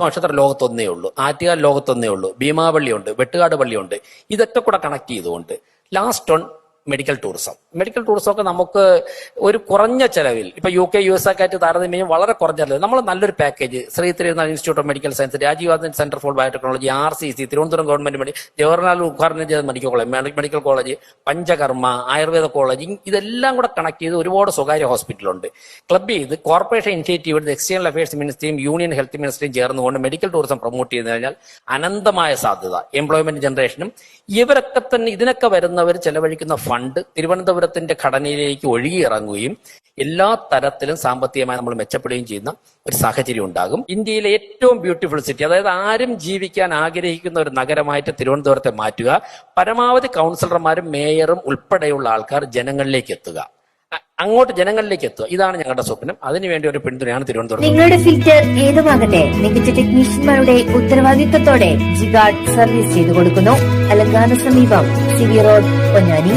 നക്ഷത്ര ലോകത്തൊന്നേ ഉള്ളൂ. ആറ്റുകാൽ ലോകത്തൊന്നേ ഉള്ളൂ. ഭീമാപള്ളിയുണ്ട് വെട്ടുകാട് പള്ളിയുണ്ട്. ഇതൊക്കെ കൂടെ കണക്ട് ചെയ്തുകൊണ്ട് last on medical tourism medical tourism ഒക്കെ നമുക്ക് ഒരു കുറഞ്ഞ ചെലവിൽ ഇപ്പൊ യു കെ യു എസ് ഒക്കെ ആയിട്ട് താരതമ്യം വളരെ കുറഞ്ഞ ചെലവ് നമ്മൾ നല്ലൊരു package Shri Thiruvananthapuram institute of medical science Rajiv Gandhi centre for biotechnology R C C Thiruvananthapuram government മെഡി Jawaharlal ഉദ്ഘാടനം ചെയ്ത medical college medical college Panchakarma Ayurveda college ഇതെല്ലാം കൂടെ കണക്ട് ചെയ്ത് ഒരുപാട് സ്വകാര്യ ഹോസ്പിറ്റലുണ്ട് ക്ലബ് ചെയ്ത് കോർപ്പറേഷൻ ഇനിഷ്യേറ്റീവ് എക്സ്റ്റേണൽ അഫയേഴ്സ് മിനിസ്ട്രിയും യൂണിയൻ ഹെൽത്ത് മിനിസ്ട്രിയും ചേർന്നുകൊണ്ട് മെഡിക്കൽ ടൂറിസം പ്രൊമോട്ട് ചെയ്ത് കഴിഞ്ഞാൽ അനന്തമായ സാധ്യത എംപ്ലോയ്മെന്റ് ജനറേഷനും ഇവരൊക്കെ തന്നെ ഇതിനൊക്കെ വരുന്നവർ ചെലവഴിക്കുന്ന ഫണ്ട് തിരുവനന്തപുരത്തിന്റെ ഘടനയിലേക്ക് ഒഴുകിയിറങ്ങുകയും എല്ലാ തരത്തിലും സാമ്പത്തികമായി നമ്മൾ മെച്ചപ്പെടുകയും ചെയ്യുന്ന ഒരു സാഹചര്യം ഉണ്ടാകും. ഇന്ത്യയിലെ ഏറ്റവും ബ്യൂട്ടിഫുൾ സിറ്റി അതായത് ആരും ജീവിക്കാൻ ആഗ്രഹിക്കുന്ന ഒരു നഗരമായിട്ട് തിരുവനന്തപുരത്തെ മാറ്റുക പരമാവധി കൗൺസിലർമാരും മേയറും ഉൾപ്പെടെയുള്ള ആൾക്കാർ ജനങ്ങളിലേക്ക് എത്തുക. അങ്ങോട്ട് ജനങ്ങളിലേക്ക് എത്തുക. ഇതാണ് ഞങ്ങളുടെ സ്വപ്നം. അതിനുവേണ്ടി ഒരു പിന്തുണയാണ് തിരുവനന്തപുരം നിങ്ങളുടെ ഫിൽറ്റർ ഏതുമാകട്ടെ മികച്ച ടെക്നീഷ്യന്മാരുടെ ഉത്തരവാദിത്തത്തോടെ ജിഗാർഡ് സർവീസ് ചെയ്തു കൊടുക്കുന്നു അലങ്കാന സമീപം സിവി റോഡ് പൊന്നാനി.